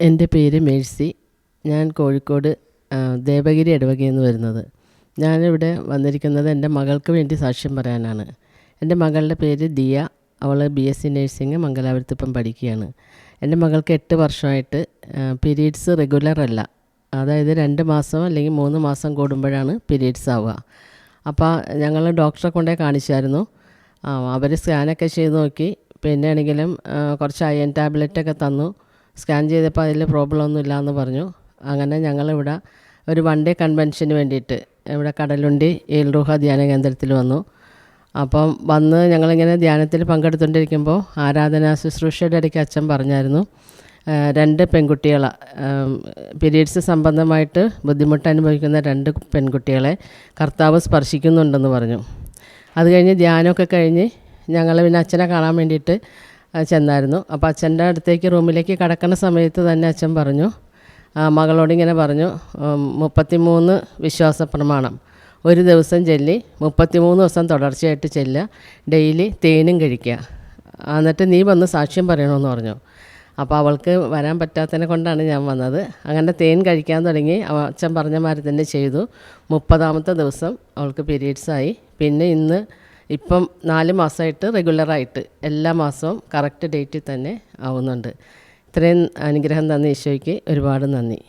എന്റെ പേര് മേഴ്സി. ഞാൻ കോഴിക്കോട് ദേവഗിരി ഇടവകയിൽ നിന്ന് വരുന്നത്. ഞാനിവിടെ വന്നിരിക്കുന്നത് എന്റെ മകൾക്ക് വേണ്ടി സാക്ഷ്യം പറയാനാണ്. എന്റെ മകളുടെ പേര് ദിയ. അവൾ ബി എസ് സി നഴ്സിംഗ് മംഗലാപുരത്ത് ഇപ്പം പഠിക്കുകയാണ്. എന്റെ മകൾക്ക് എട്ട് വർഷമായിട്ട് പീരീഡ്സ് റെഗുലർ അല്ല. അതായത് രണ്ട് മാസം അല്ലെങ്കിൽ മൂന്ന് മാസം കൂടുമ്പോഴാണ് പീരീഡ്സ് ആവുക. അപ്പോൾ ഞങ്ങൾ ഡോക്ടറെ കൊണ്ടേ കാണിച്ചായിരുന്നു. അവർ സ്കാനൊക്കെ ചെയ്ത് നോക്കി. പിന്നെ ആണെങ്കിലും കുറച്ച് അയൺ ടാബ്ലറ്റൊക്കെ തന്നു. സ്കാൻ ചെയ്തപ്പോൾ അതിൽ പ്രോബ്ലം ഒന്നും ഇല്ലയെന്ന് പറഞ്ഞു. അങ്ങനെ ഞങ്ങളിവിടെ ഒരു വൺ ഡേ കൺവെൻഷന് വേണ്ടിയിട്ട് ഇവിടെ കടലുണ്ടി ഏൽറൂഹ ധ്യാന കേന്ദ്രത്തിൽ വന്നു. അപ്പം വന്ന് ഞങ്ങളിങ്ങനെ ധ്യാനത്തിൽ പങ്കെടുത്തുകൊണ്ടിരിക്കുമ്പോൾ ആരാധനാ ശുശ്രൂഷയുടെ ഇടയ്ക്ക് അച്ഛൻ പറഞ്ഞായിരുന്നു രണ്ട് പെൺകുട്ടികളെ പീരീഡ്സ് സംബന്ധമായിട്ട് ബുദ്ധിമുട്ട് അനുഭവിക്കുന്ന രണ്ട് പെൺകുട്ടികളെ കർത്താവ് സ്പർശിക്കുന്നുണ്ടെന്ന് പറഞ്ഞു. അത് കഴിഞ്ഞ് ധ്യാനമൊക്കെ കഴിഞ്ഞ് ഞങ്ങൾ പിന്നെ അച്ഛനെ കാണാൻ വേണ്ടിയിട്ട് ചെന്നായിരുന്നു. അപ്പോൾ അച്ഛന്റെ അടുത്തേക്ക് റൂമിലേക്ക് കടക്കുന്ന സമയത്ത് തന്നെ അച്ഛൻ പറഞ്ഞു മകളോടിങ്ങനെ പറഞ്ഞു മുപ്പത്തിമൂന്ന് വിശ്വാസ പ്രമാണം ഒരു ദിവസം ചെല്ലി മുപ്പത്തിമൂന്ന് ദിവസം തുടർച്ചയായിട്ട് ചെല്ലുക ഡെയിലി തേനും കഴിക്കുക. എന്നിട്ട് നീ വന്ന് സാക്ഷ്യം പറയണമെന്ന് പറഞ്ഞു. അപ്പോൾ അവൾക്ക് വരാൻ പറ്റാത്തതിനെ കൊണ്ടാണ് ഞാൻ വന്നത്. അങ്ങനെ തേൻ കഴിക്കാൻ തുടങ്ങി അച്ഛൻ പറഞ്ഞ മാതിരി തന്നെ ചെയ്തു. മുപ്പതാമത്തെ ദിവസം അവൾക്ക് പീരീഡ്സായി പിന്നെ ഇന്ന് ഇപ്പം നാല് മാസമായിട്ട് റെഗുലറായിട്ട് എല്ലാ മാസവും കറക്റ്റ് ഡേറ്റിൽ തന്നെ ആവുന്നുണ്ട്. ഇത്രയും അനുഗ്രഹം തന്ന ഈശോയ്ക്ക് ഒരുപാട് നന്ദി.